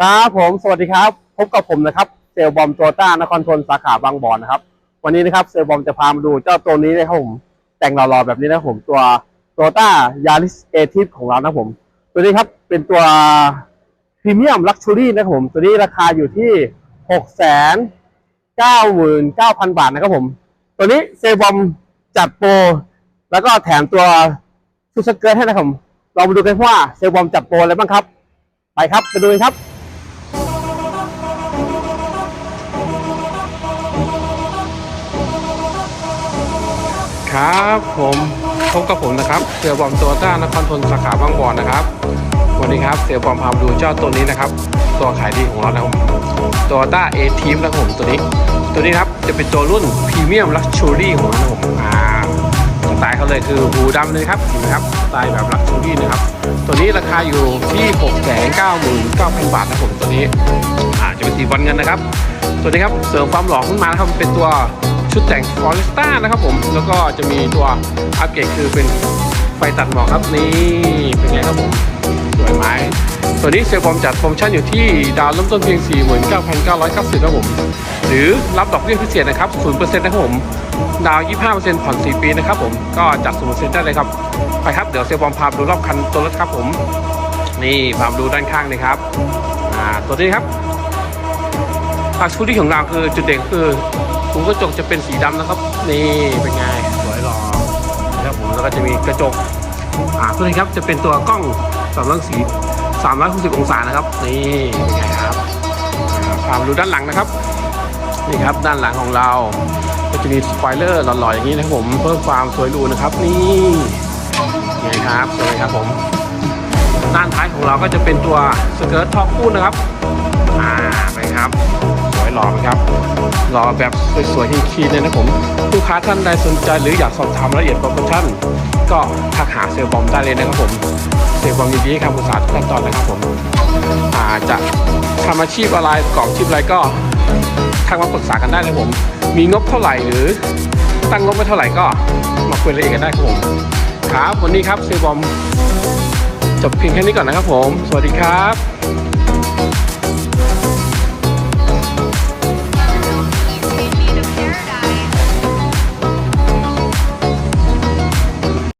ครับผมสวัสดีครับ พบกับผมนะครับเซลบอมตัวต้านครทนสาขาบางบ่อนนะครับวันนี้นะครับเซลบอมจะพามาดูเจ้าตัวนี้นะครับผมแต่งหล่อๆแบบนี้นะครับผมตัวตัวต้ายาริสเอทิฟของเรานะครับผม ตัวนี้ครับเป็นตัวพรีเมียมลักชัวรี่นะครับผม ตัวนี้ราคาอยู่ที่หกแสนเก้าหมื่นเก้าพันบาทนะครับผม ตัวนี้เซลบอมจัดโปรแล้วก็แถมตัวชุดสเกิร์ตให้นะครับผมเรามาดูกันว่าเซลลบอมจัดโปรอะไรบ้างครับ ไปครับไปดูกันครับ ครับผมพบกับผมนะครับเสือบอมตัวต้านครทนสาขาบางบอนนะครับ วันนี้ครับเสือบอมพามาดูเจ้าตัวนี้นะครับ ตัวขายดีของเรานะครับตัวต้าเอทีมนะครับผมตัวนี้ ตัวนี้ครับจะเป็นตัวรุ่นพรีเมียมลักชูรี่ของเราครับผมอ่าสไตล์เขาเลยคือหูดำเลยครับเห็นไหมครับสไตล์แบบลักชูรี่นะครับตัวนี้ราคาอยู่ที่6 9 9 9 0 0 0บาทนะครันบาทนะผมตัวนี้อ่าจะเป็นสีบอลเงินนะครับ ตัวนี้ครับเสริมความหล่อขึ้นมานะครับเป็นตัว ชุดแต่งฟอร์สต้านะครับผม แล้วก็จะมีตัวอัปเกรดคือเป็นไฟตัดหมอกครับนี่เป็นไงครับผมสวยไหมตัวนี้เซลล์บอมจัดโปรโมชั่นอยู่ที่ดาวน์เริ่มต้นเพียง 49,990ครับผม หรือรับดอกเบี้ยพิเศษนะครับ 0%นะครับผม ดาวน์25%ผ่อน 4 ปีนะครับผม ก็จัด0%ได้เลยครับ ไปครับ เดี๋ยวเซลล์บอมพาดูรอบคันตัวรถครับผม นี่พาดูด้านข้างเลยครับ อ่า ตัวนี้ครับอาชูที่ของเราคือจุดเด่นคือ หูกระจกจะเป็นสีดำนะครับ นี่เป็นไงสวยหล่อนะครับผมแล้วก็จะมีกระจกอ่าตัวนี้ครับจะเป็นตัวกล้องสำรองสี360 องศานะครับ นี่เป็นไงครับอ่าพามาดูด้านหลังนะครับ นี่ครับด้านหลังของเรา ก็จะมีสปอยเลอร์หล่อๆอย่างนี้นะครับผมเพิ่มความสวยหรูนะครับ นี่นี่ครับสวยครับผม ด้านท้ายของเราก็จะเป็นตัวสเกิร์ตท็อปคู่นะครับ อ่าไปครับ หล่อครับหล่อแบบสวยๆคีนๆเลยนะผมลูกค้าท่านใดสนใจหรืออยากสอบถามรายละเอียดโปรโมชั่นก็ทักหาเซลล์บอมได้เลยนะครับผมเซลล์บอมยินดีให้คำปรึกษาทุกขั้นตอนนะครับผมอาจจะทำอาชีพอะไรประกอบอาชีพอะไรก็ทักมาปรึกษากันได้เลยผม มีงบเท่าไหร่หรือตั้งงบไว้เท่าไหร่ก็มาคุยรายละเอียดกันได้ครับผมครับวันนี้ครับเซลล์บอมจบเพียงแค่นี้ก่อนนะครับผม สวัสดีครับ